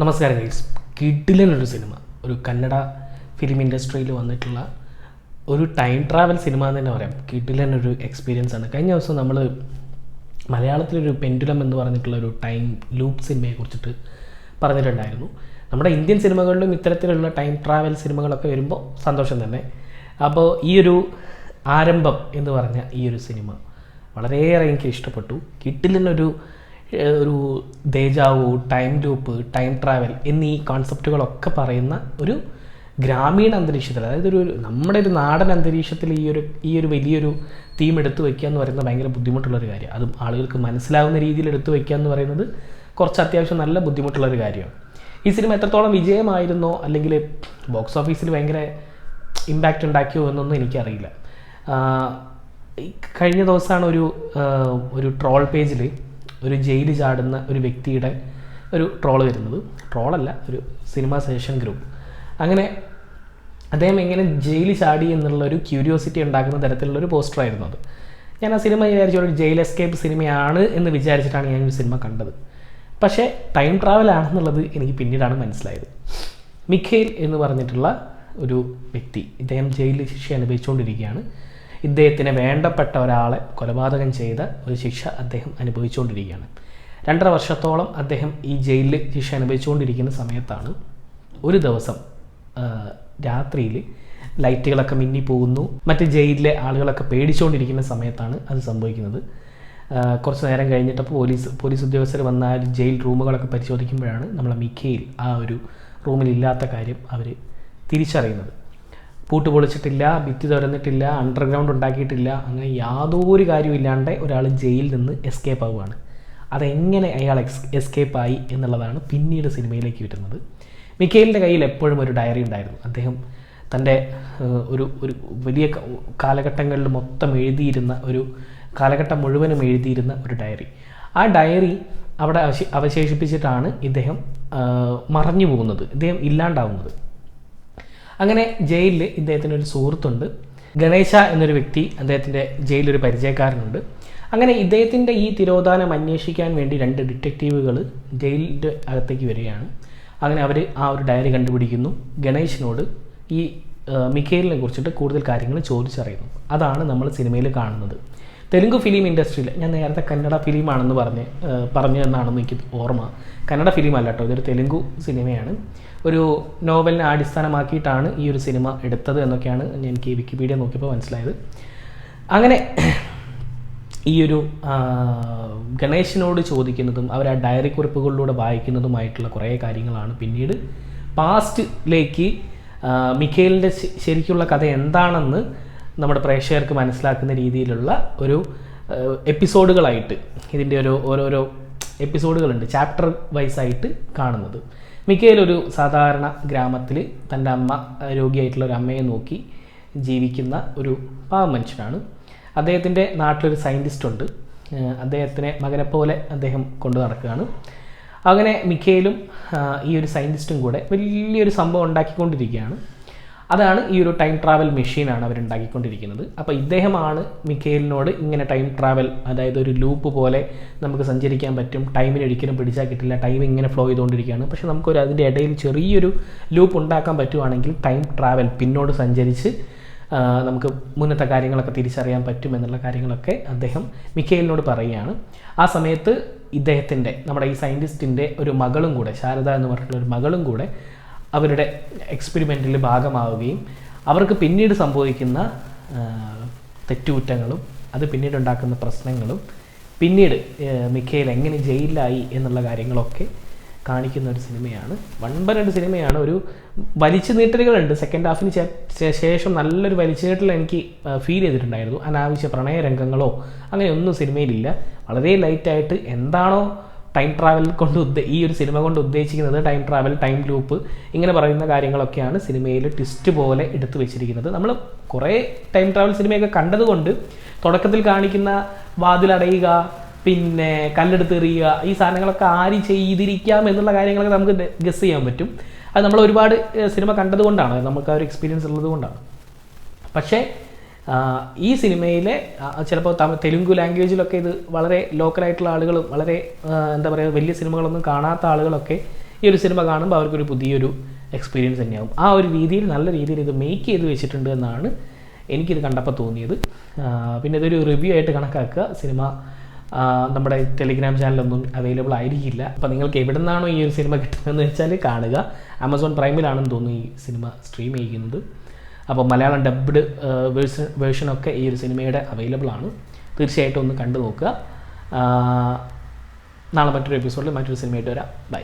നമസ്കാരം guys കിഡിലൊരു cinema. ഒരു Kannada film ഇൻഡസ്ട്രിയിൽ വന്നിട്ടുള്ള ഒരു ടൈം ട്രാവൽ സിനിമ എന്ന് തന്നെ പറയാം. കിഡിലൊരു എക്സ്പീരിയൻസ് ആണ്. കഴിഞ്ഞ ദിവസം നമ്മൾ മലയാളത്തിലൊരു പെൻഡുലം എന്ന് പറഞ്ഞിട്ടുള്ള ഒരു ടൈം ലൂപ്പ് സിനിമയെ കുറിച്ചിട്ട് പറഞ്ഞിട്ടുണ്ടായിരുന്നു. നമ്മുടെ ഇന്ത്യൻ സിനിമകളിലും ഇത്തരത്തിലുള്ള ടൈം ട്രാവൽ സിനിമകളൊക്കെ വരുമ്പോൾ സന്തോഷം തന്നെ. അപ്പോൾ ഈ ഒരു ആരംഭം എന്ന് പറഞ്ഞ ഈ ഒരു സിനിമ വളരെയേറെ എനിക്ക് ഇഷ്ടപ്പെട്ടു. കിട്ടിലിനൊരു ഏഹ്, ഒരു deja vu time loop time travel എന്നീ കോൺസെപ്റ്റുകളൊക്കെ പറയുന്ന ഒരു ഗ്രാമീണ അന്തരീക്ഷത്തിൽ അതായത് ഒരു നമ്മുടെ ഒരു നാടൻ അന്തരീക്ഷത്തിൽ ഈ ഒരു ഈ ഒരു വലിയൊരു തീം എടുത്തു വയ്ക്കുക എന്ന് പറയുന്നത് ഭയങ്കര ബുദ്ധിമുട്ടുള്ളൊരു കാര്യം. അതും ആളുകൾക്ക് മനസ്സിലാവുന്ന രീതിയിൽ എടുത്തു വയ്ക്കുക എന്ന് പറയുന്നത് കുറച്ച് അത്യാവശ്യം നല്ല ബുദ്ധിമുട്ടുള്ളൊരു കാര്യമാണ്. ഈ സിനിമ എത്രത്തോളം വിജയമായിരുന്നോ അല്ലെങ്കിൽ ബോക്സ് ഓഫീസിൽ ഭയങ്കര ഇമ്പാക്റ്റ് ഉണ്ടാക്കിയോ എന്നൊന്നും എനിക്കറിയില്ല. കഴിഞ്ഞ ദിവസമാണ് ഒരു ഒരു ട്രോൾ പേജിൽ ഒരു ജയിലിൽ ചാടുന്ന ഒരു വ്യക്തിയുടെ ഒരു ട്രോൾ വരുന്നത്. ട്രോളല്ല ഒരു സിനിമ സജഷൻ ഗ്രൂപ്പ്. അങ്ങനെ അദ്ദേഹം എങ്ങനെ ജയിലിൽ ചാടി എന്നുള്ള ഒരു ക്യൂരിയോസിറ്റി ഉണ്ടാക്കുന്ന തരത്തിലുള്ള ഒരു പോസ്റ്ററായിരുന്നു അത്. ഞാൻ ആ സിനിമ വിചാരിച്ച ഒരു ജയിൽ എസ്കേപ്പ് സിനിമയാണ് എന്ന് വിചാരിച്ചിട്ടാണ് ഞാൻ ഈ സിനിമ കണ്ടത്. പക്ഷേ ടൈം ട്രാവൽ ആണെന്നുള്ളത് എനിക്ക് പിന്നീടാണ് മനസ്സിലായത്. മിഖേൽ എന്ന് പറഞ്ഞിട്ടുള്ള ഒരു വ്യക്തി ഇദ്ദേഹം ജയിലിൽ ശിക്ഷ അനുഭവിച്ചുകൊണ്ടിരിക്കുകയാണ്. ഇദ്ദേഹത്തിന് വേണ്ടപ്പെട്ട ഒരാളെ കൊലപാതകം ചെയ്ത് ഒരു ശിക്ഷ അദ്ദേഹം അനുഭവിച്ചുകൊണ്ടിരിക്കുകയാണ്. രണ്ടര വർഷത്തോളം അദ്ദേഹം ഈ ജയിലിൽ ശിക്ഷ അനുഭവിച്ചുകൊണ്ടിരിക്കുന്ന സമയത്താണ് ഒരു ദിവസം രാത്രിയിൽ ലൈറ്റുകളൊക്കെ മിന്നി പോകുന്നു. മറ്റ് ജയിലിലെ ആളുകളൊക്കെ പേടിച്ചുകൊണ്ടിരിക്കുന്ന സമയത്താണ് അത് സംഭവിക്കുന്നത്. കുറച്ച് നേരം കഴിഞ്ഞിട്ടപ്പോൾ പോലീസ് പോലീസ് ഉദ്യോഗസ്ഥർ വന്നാൽ ജയിൽ റൂമുകളൊക്കെ പരിശോധിക്കുമ്പോഴാണ് നമ്മളെ മിക്കയിൽ ആ ഒരു റൂമിലില്ലാത്ത കാര്യം അവർ തിരിച്ചറിയുന്നത്. പൂട്ട് പൊളിച്ചിട്ടില്ല ഭിത്തി തുറന്നിട്ടില്ല അണ്ടർഗ്രൗണ്ട് ഉണ്ടാക്കിയിട്ടില്ല അങ്ങനെ യാതൊരു കാര്യവും ഇല്ലാണ്ട് ഒരാൾ ജയിലിൽ നിന്ന് എസ്കേപ്പ് ആവുകയാണ്. അതെങ്ങനെ അയാൾ എക്സ് എസ്കേപ്പ് ആയി എന്നുള്ളതാണ് പിന്നീട് സിനിമയിലേക്ക് വരുന്നത്. മിക്കയിലിന്റെ കയ്യിൽ എപ്പോഴും ഒരു ഡയറി ഉണ്ടായിരുന്നു. അദ്ദേഹം തന്റെ ഒരു ഒരു വലിയ കാലഘട്ടങ്ങളിൽ മൊത്തം എഴുതിയിരുന്ന ഒരു കാലഘട്ടം മുഴുവനും എഴുതിയിരുന്ന ഒരു ഡയറി ആ ഡയറി അവിടെ അവശേഷിപ്പിച്ചിട്ടാണ് ഇദ്ദേഹം മറഞ്ഞു പോകുന്നത് ഇദ്ദേഹം ഇല്ലാണ്ടാവുന്നത്. അങ്ങനെ ജയിലിൽ ഇദ്ദേഹത്തിന്റെ ഒരു സുഹൃത്തുണ്ട്. ഗണേശ എന്നൊരു വ്യക്തി അദ്ദേഹത്തിന്റെ ജയിലൊരു പരിചയക്കാരനുണ്ട്. അങ്ങനെ ഇദ്ദേഹത്തിന്റെ ഈ തിരോധാനം അന്വേഷിക്കാൻ വേണ്ടി രണ്ട് ഡിറ്റക്റ്റീവുകൾ ജയിലിന്റെ അകത്തേക്ക് വരികയാണ്. അങ്ങനെ അവർ ആ ഒരു ഡയറി കണ്ടുപിടിക്കുന്നു. ഗണേശിനോട് ഈ മിക്കേലിനെ കുറിച്ചിട്ട് കൂടുതൽ കാര്യങ്ങൾ ചോദിച്ചറിയുന്നു. അതാണ് നമ്മൾ സിനിമയിൽ കാണുന്നത്. തെലുങ്ക് ഫിലിം ഇൻഡസ്ട്രിയിൽ ഞാൻ നേരത്തെ കന്നഡ ഫിലിമാണെന്ന് പറഞ്ഞ് പറഞ്ഞു എന്നാണെന്ന് എനിക്ക് ഓർമ്മ. കന്നഡ ഫിലിം അല്ല കേട്ടോ ഇതൊരു തെലുങ്കു സിനിമയാണ്. ഒരു നോവലിനെ അടിസ്ഥാനമാക്കിയിട്ടാണ് ഈ ഒരു സിനിമ എടുത്തത് എന്നൊക്കെയാണ് എനിക്ക് വിക്കിപീഡിയ നോക്കിയപ്പോൾ മനസ്സിലായത്. അങ്ങനെ ഈ ഒരു ഗണേശിനോട് ചോദിക്കുന്നതും അവർ ആ ഡയറി കുറിപ്പുകളിലൂടെ വായിക്കുന്നതുമായിട്ടുള്ള കുറേ കാര്യങ്ങളാണ്. പിന്നീട് പാസ്റ്റിലേക്ക് മിഖേലിന്റെ ശരിക്കുള്ള കഥ എന്താണെന്ന് നമ്മുടെ പ്രേക്ഷകർക്ക് മനസ്സിലാക്കുന്ന രീതിയിലുള്ള ഒരു എപ്പിസോഡുകളായിട്ട് ഇതിന്റെ ഒരു ഓരോരോ എപ്പിസോഡുകളുണ്ട് ചാപ്റ്റർ വൈസായിട്ട് കാണുന്നത്. മിക്കയിലൊരു സാധാരണ ഗ്രാമത്തിൽ തന്റെ അമ്മ രോഗിയായിട്ടുള്ള ഒരു അമ്മയെ നോക്കി ജീവിക്കുന്ന ഒരു പാവ മനുഷ്യനാണ്. അദ്ദേഹത്തിന്റെ നാട്ടിലൊരു സയന്റിസ്റ്റ് ഉണ്ട്. അദ്ദേഹത്തിനെ മകനെ പോലെ അദ്ദേഹം കൊണ്ടു നടക്കുകയാണ്. അങ്ങനെ മിക്കയിലും ഈ ഒരു സയന്റിസ്റ്റും കൂടെ വലിയൊരു സംഭവം ഉണ്ടാക്കിക്കൊണ്ടിരിക്കുകയാണ്. അതാണ് ഈ ഒരു ടൈം ട്രാവൽ മെഷീനാണ് അവരുണ്ടാക്കിക്കൊണ്ടിരിക്കുന്നത് അപ്പോൾ ഇദ്ദേഹമാണ് മിക്കേലിനോട് ഇങ്ങനെ ടൈം ട്രാവൽ അതായത് ഒരു ലൂപ്പ് പോലെ നമുക്ക് സഞ്ചരിക്കാൻ പറ്റും. ടൈമിന് ഒരിക്കലും പിടിച്ചാൽ കിട്ടില്ല. ടൈം ഇങ്ങനെ ഫ്ലോ ചെയ്തുകൊണ്ടിരിക്കുകയാണ്. പക്ഷേ നമുക്കൊരു അതിന്റെ ഇടയിൽ ചെറിയൊരു ലൂപ്പ് ഉണ്ടാക്കാൻ പറ്റുവാണെങ്കിൽ ടൈം ട്രാവൽ പിന്നോട് സഞ്ചരിച്ച് നമുക്ക് മുന്നത്തെ കാര്യങ്ങളൊക്കെ തിരിച്ചറിയാൻ പറ്റും എന്നുള്ള കാര്യങ്ങളൊക്കെ അദ്ദേഹം മിക്കേലിനോട് പറയുകയാണ്. ആ സമയത്ത് ഇദ്ദേഹത്തിന്റെ നമ്മുടെ ഈ സയന്റിസ്റ്റിന്റെ ഒരു മകളും കൂടെ ശാരദ എന്ന് പറഞ്ഞിട്ടുള്ള ഒരു മകളും കൂടെ അവരുടെ എക്സ്പെരിമെന്റിൽ ഭാഗമാവുകയും അവർക്ക് പിന്നീട് സംഭവിക്കുന്ന തെറ്റുകുറ്റങ്ങളും അത് പിന്നീട് ഉണ്ടാക്കുന്ന പ്രശ്നങ്ങളും പിന്നീട് മിക്കയിൽ എങ്ങനെ ജയിലിലായി എന്നുള്ള കാര്യങ്ങളൊക്കെ കാണിക്കുന്ന ഒരു സിനിമയാണ്. വൺ ബൈ രണ്ട് സിനിമയാണ്. ഒരു വലിച്ചു നീട്ടലുകളുണ്ട്. സെക്കൻഡ് ഹാഫിന് ശേഷം നല്ലൊരു വലിച്ചു നീട്ടൽ എനിക്ക് ഫീൽ ചെയ്തിട്ടുണ്ടായിരുന്നു. അനാവശ്യ പ്രണയ രംഗങ്ങളോ അങ്ങനെയൊന്നും സിനിമയിലില്ല. വളരെ ലൈറ്റായിട്ട് എന്താണോ ടൈം ട്രാവൽ കൊണ്ട് ഈ ഒരു സിനിമ കൊണ്ട് ഉദ്ദേശിക്കുന്നത് ടൈം ട്രാവൽ ടൈം ലൂപ്പ് ഇങ്ങനെ പറയുന്ന കാര്യങ്ങളൊക്കെയാണ് സിനിമയിൽ ട്വിസ്റ്റ് പോലെ എടുത്തു വെച്ചിരിക്കുന്നത്. നമ്മൾ കുറേ ടൈം ട്രാവൽ സിനിമയൊക്കെ കണ്ടതുകൊണ്ട് തുടക്കത്തിൽ കാണിക്കുന്ന വാതിലടയുക പിന്നെ കല്ലെടുത്തെറിയുക ഈ സാധനങ്ങളൊക്കെ ആര് ചെയ്തിരിക്കാം എന്നുള്ള കാര്യങ്ങളൊക്കെ നമുക്ക് ഗസ് ചെയ്യാൻ പറ്റും. അത് നമ്മൾ ഒരുപാട് സിനിമ കണ്ടതുകൊണ്ടാണ്. നമുക്ക് ആ ഒരു എക്സ്പീരിയൻസ് ഉള്ളത് കൊണ്ടാണ് പക്ഷേ ഈ സിനിമയിലെ ചിലപ്പോൾ തമിഴ് തെലുങ്ക് ലാംഗ്വേജിലൊക്കെ ഇത് വളരെ ലോക്കലായിട്ടുള്ള ആളുകളും വളരെ എന്താ പറയുക വലിയ സിനിമകളൊന്നും കാണാത്ത ആളുകളൊക്കെ ഈ ഒരു സിനിമ കാണുമ്പോൾ അവർക്കൊരു പുതിയൊരു എക്സ്പീരിയൻസ് തന്നെയാവും. ആ ഒരു രീതിയിൽ നല്ല രീതിയിൽ ഇത് മേക്ക് ചെയ്ത് വെച്ചിട്ടുണ്ട് എന്നാണ് എനിക്കിത് കണ്ടപ്പോൾ തോന്നിയത്. പിന്നെ ഇതൊരു റിവ്യൂ ആയിട്ട് കണക്കാക്കുക. സിനിമ നമ്മുടെ ടെലിഗ്രാം ചാനലൊന്നും അവൈലബിൾ ആയിരിക്കില്ല. അപ്പോൾ നിങ്ങൾക്ക് എവിടെ നിന്നാണോ ഈ ഒരു സിനിമ കിട്ടുന്നതെന്ന് വെച്ചാൽ കാണുക. ആമസോൺ പ്രൈമിലാണെന്ന് തോന്നുന്നു ഈ സിനിമ സ്ട്രീം ചെയ്യുന്നത്. അപ്പോൾ മലയാളം ഡബ്ഡ് വേഴ്സൺ വേർഷനൊക്കെ ഈ ഒരു സിനിമയുടെ അവൈലബിൾ ആണ്. തീർച്ചയായിട്ടും ഒന്ന് കണ്ടു നോക്കുക. നാളെ മറ്റൊരു എപ്പിസോഡിൽ മറ്റൊരു സിനിമയായിട്ട് വരാം. ബൈ